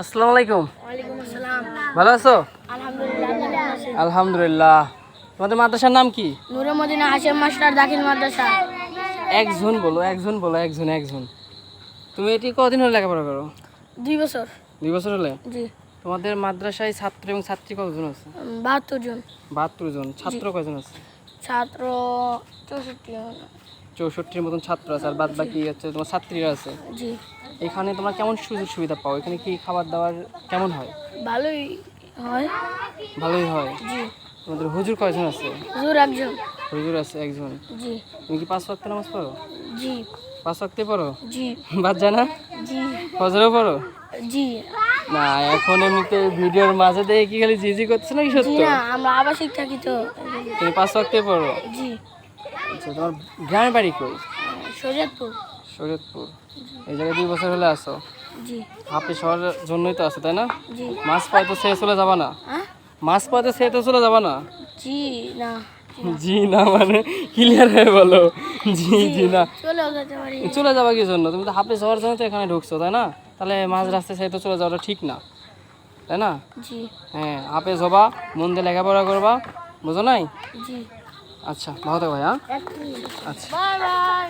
আসসালামু আলাইকুম। আসসালাম। ভালো আছো? আলহামদুলিল্লাহ। তোমাদের মাদ্রাসার নাম কি? নূরে মদিনা হাশেম মাস্টার দাখিল মাদ্রাসা। একজন বলো একজন বলো একজন একজন। তুমি এটি কদিন হলে লেখাপড়া করো? দুই বছর। দুই বছর হলে? জি। তোমাদের মাদ্রাসায় ছাত্র এবং ছাত্রী কতজন আছে? বাহাত্তর জন। বাহাত্তর জন। ছাত্র কয়জন আছে? ছাত্র চৌষট্টি চৌষট্টির মতন ছাত্র আছে আর বাদ বাকি হচ্ছে তোমার ছাত্রীরা আছে। জি। এখানে তোমরা কেমন সুযোগ সুবিধা পাও? এখানে কি খাবার দাবার কেমন হয়? ভালোই হয়। ভালোই হয়? জি। তোমাদের হুজুর কয়জন আছে? হুজুর একজন। হুজুর আছে একজন। জি। তুমি কি পাঁচ ওয়াক্ত নামাজ পড়ো? জি। পাঁচ ওয়াক্তে পড়ো? জি। বাদ জানা জি। ফজরও পড়ো? জি। না এখন এমনিতে ভিডিওর মাঝে দেখে কি খালি জিজি করছে নাকি সত্য? না আমরা আবাসিক থাকি তো। তুমি পাঁচ ওয়াক্তে পড়ো? জি। আচ্ছা তোমার গ্রামের বাড়ি কই? শরীয়তপুর শরীয়তপুর। এই জায়গায় দুই বছর হলে আসো। হাফিজ হওয়ার জন্যই তো আছে তাই না? মাছ পায় তো সে চলে যাবা না। মাছ পায় তো সে তো চলে যাবা না? জি না জি না। মানে ক্লিয়ার হয়ে বলো। জি জি না। চলে যাবা কি জন্য? তুমি তো হাফিজ হওয়ার জন্য তো এখানে ঢুকছো তাই না? তাহলে মাঝ রাস্তায় সে তো চলে যাওয়াটা ঠিক না তাই না? জি। হ্যাঁ হাফেজ হবা মন দিয়ে লেখাপড়া করবা বুঝো নাই? জি। আচ্ছা ভালো থাকো ভাই হ্যাঁ? আচ্ছা। Bye bye.